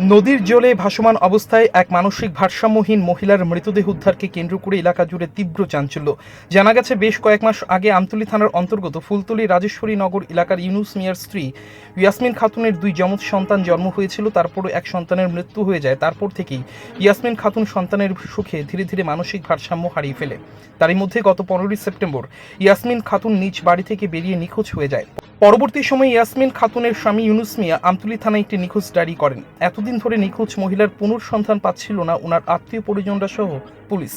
নদীর জলে ভাসমান অবস্থায় এক মানসিক ভারসাম্যহীন মহিলার মৃতদেহ উদ্ধারকে কেন্দ্র করে এলাকা জুড়ে তীব্র চাঞ্চল্য। জানা গেছে, বেশ কয়েক মাস আগে আমতলী থানার অন্তর্গত ফুলতলি রাজেশ্বরী নগর এলাকার ইউনুস মিয়ার স্ত্রী ইয়াসমিন খাতুনের দুই যমজ সন্তান জন্ম হয়েছিল। তারপরও এক সন্তানের মৃত্যু হয়ে যায়। তারপর থেকেই ইয়াসমিন খাতুন সন্তানের সুখে ধীরে ধীরে মানসিক ভারসাম্য হারিয়ে ফেলে। তারই মধ্যে গত পনেরোই সেপ্টেম্বর ইয়াসমিন খাতুন নিজ বাড়ি থেকে বেরিয়ে নিখোঁজ হয়ে যায়। পরবর্তী সময়ে ইয়াসমিন খাতুনের স্বামী ইউনুস মিয়া আমতুলি থানায় একটি নিখোঁজ ডায়েরি করেন। এতদিন ধরে নিখোঁজ মহিলার পুনঃসন্ধান পাচ্ছিল না ওনার আত্মীয় পরিজনরা সহ পুলিশ।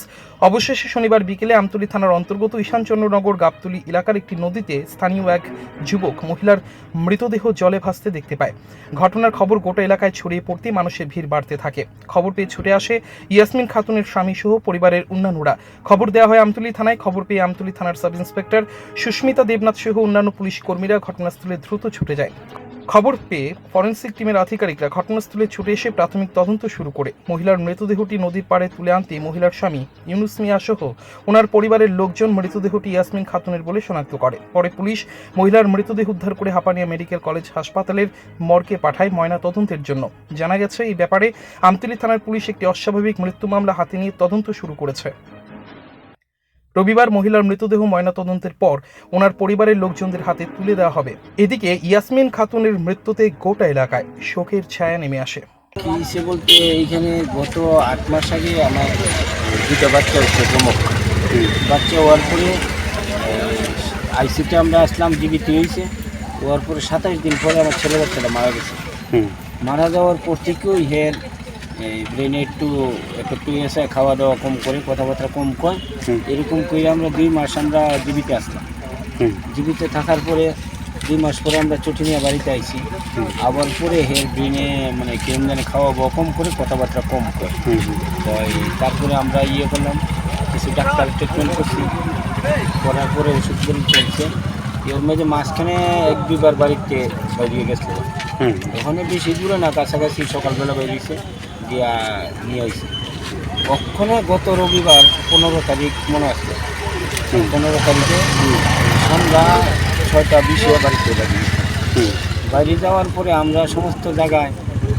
অবশেষে শনিবার বিকেলে আমতলী থানার অন্তর্গত ঈশানচন্দ্রনগর গাবতলী এলাকার একটি নদীতে স্থানীয় এক যুবক মহিলার মৃতদেহ জলে ভাসতে দেখতে পায়। ঘটনার খবর গোটা এলাকায় ছড়িয়ে পড়তেই মানুষের ভিড় বাড়তে থাকে। খবর পেয়ে ছুটে আসে ইয়াসমিন খাতুনের স্বামী সহ পরিবারের অন্যান্যরা। খবর দেওয়া হয় আমতলী থানায়। খবর পেয়ে আমতলী থানার সাব ইন্সপেক্টর সুস্মিতা দেবনাথ সহ অন্যান্য পুলিশ কর্মীরা ঘটনাস্থলে দ্রুত ছুটে যায়। খবর পেয়ে ফরেন্সিক টিমের আধিকারিকরা ঘটনাস্থলে ছুটে এসে প্রাথমিক তদন্ত শুরু করে। মহিলার মৃতদেহটি নদীর পাড়ে তুলে আনতে মহিলার স্বামী ইউনুস মিয়া সহ ওনার পরিবারের লোকজন মৃতদেহটি ইয়াসমিন খাতুনের বলে শনাক্ত করে। পরে পুলিশ মহিলার মৃতদেহ উদ্ধার করে হাপানিয়া মেডিকেল কলেজ হাসপাতালের মর্গে পাঠায় ময়না তদন্তের জন্য। জানা গেছে, এই ব্যাপারে আমতলী থানার পুলিশ একটি অস্বাভাবিক মৃত্যু মামলা হাতে নিয়ে তদন্ত শুরু করেছে। রবিবার মহিলার মৃতদেহ ময়নাতদন্তের পর ওনার পরিবারের লোকজনদের হাতে তুলে দেওয়া হবে। এদিকে ইয়াসমিন খাতুনের মৃত্যুতে গোটা এলাকায় শোকের ছায়া নেমে আসে। কি হিসেবে বলতে এইখানে গত আট মাস আগে আমার দুটো বাচ্চা হচ্ছে প্রমুখ। বাচ্চা হওয়ার পরে আইসিতে আমরা আসলাম জীবিত হয়েছে। হওয়ার পরে সাতাশ দিন পরে আমার ছেলে বাচ্চাটা মারা গেছে। মারা যাওয়ার পর থেকেও হের ব্রেনে একটু একটু পেয়েছে খাওয়া দাওয়া কম করে কথাবার্তা কম কয় এরকম করে আমরা দুই মাস আমরা জীবিত আসলাম। জীবিত থাকার পরে দুই মাস পরে আমরা ছুটি নিয়ে বাড়িতে আইছি। আবার পরে হের ব্রেনে মানে কেমন জানে খাওয়া দাওয়া কম করে কথাবার্তা কম করে তো তারপরে আমরা ইয়ে করলাম কিছু ডাক্তার ট্রিটমেন্ট করছি। করার পরে ওষুধগুলো চলছে। এর মধ্যে মাঝখানে এক দুইবার বাড়িতে বাইরে গেছিল। ওখানে বেশি দূরে না কাছাকাছি সকালবেলা বেরিয়েছে দিয়া নিয়ে আসছে ওখানে গত রবিবার পনেরো তারিখ মনে আছে? পনেরো তারিখে সন্ধ্যা ছয়টা বিশে বাড়িতে লাগিয়েছে বাইরে যাওয়ার পরে আমরা সমস্ত জায়গায়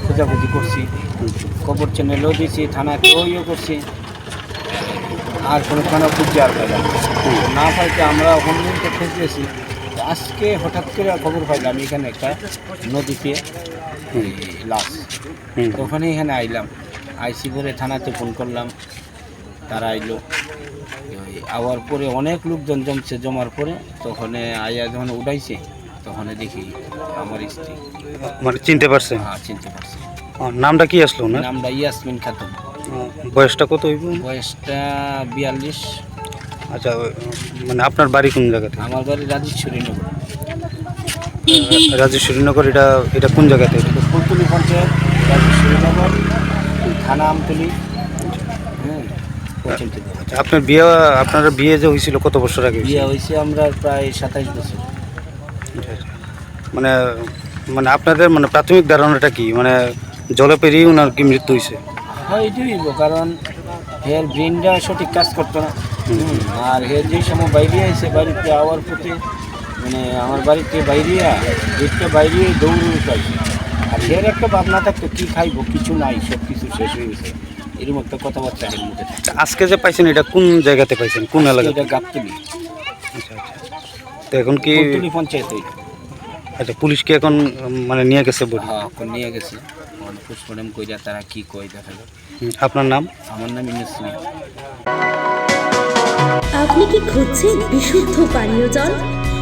খোঁজাখুঁজি করছি। খবর চ্যানেলও দিয়েছি থানাতেও ইয়ে করছি। আর কোনো থানা খুঁজছে আর পাইলাম না। পাইতে আমরা ওখানে তো খুঁজতেছি। আজকে হঠাৎ করে খবর পাইলাম এখানে একটা নদীতে। লাশ। ওখানে এখানে আইলাম। আইসি করে থানাতে ফোন করলাম। তারা আইলো। আওয়ার পরে অনেক লোকজন জমছে জমার পরে। তখন আইয়া যখন উঠাইছে তখন দেখি আমার স্ত্রী। মানে চিনতে পারছে? হ্যাঁ চিনতে পারছি। নামটা কি আসলো না নামটা ইয়াসমিন খাতুন। বয়সটা কত হইব? বয়সটা বিয়াল্লিশ। আচ্ছা মানে আপনার বাড়ি কোন জায়গাতে? আমার বাড়ি রাজেশ্বরী নগর। রাজেশ্বরীনগর এটা এটা কোন জায়গাতে? ফুলতুলি পঞ্চায়েত রাজেশ্বরী নগর থানা আমতলি। হ্যাঁ আচ্ছা আপনার বিয়ে আপনার বিয়ে যে হয়েছিল কত বছর আগে? বিয়ে হয়েছে আমরা প্রায় সাতাইশ বছর। আচ্ছা, আচ্ছা। মানে মানে আপনাদের মানে প্রাথমিক ধারণাটা কি? মানে জলে পেরিয়ে ওনার কি মৃত্যু হয়েছে? হ্যাঁ এটাই কারণ হের ব্রেনটা সঠিক কাজ করতো না। আর হের যে সময় বাইরে আইসে বাড়িতে আওয়ার প্রতি মানে আমার বাড়িতে বাইরিয়া গেটটা বাইরে দৌড়ে উঠাইছে আর হের একটা ভাবনা থাকতো কী খাইবো কিছু নাই সব কিছু শেষ হয়ে গেছে। এরকম একটা কথাবার্তা থাকে। আচ্ছা, আজকে যে পাইছেন এটা কোন জায়গাতে পাইছেন? কোন এলাকাতে? এটা গাবতলি। আচ্ছা আচ্ছা। তো এখন কি পঞ্চায়েত। আচ্ছা পুলিশ কি এখন মানে নিয়ে গেছে বলি হ্যাঁ এখন নিয়ে গেছে। পোস্টমর্টম কইরা তারা কি কয় দেখা আপনার নাম? আমার নাম ইউনুস মিয়া। আপনি কি খুঁজছেন বিশুদ্ধ পানীয় জল?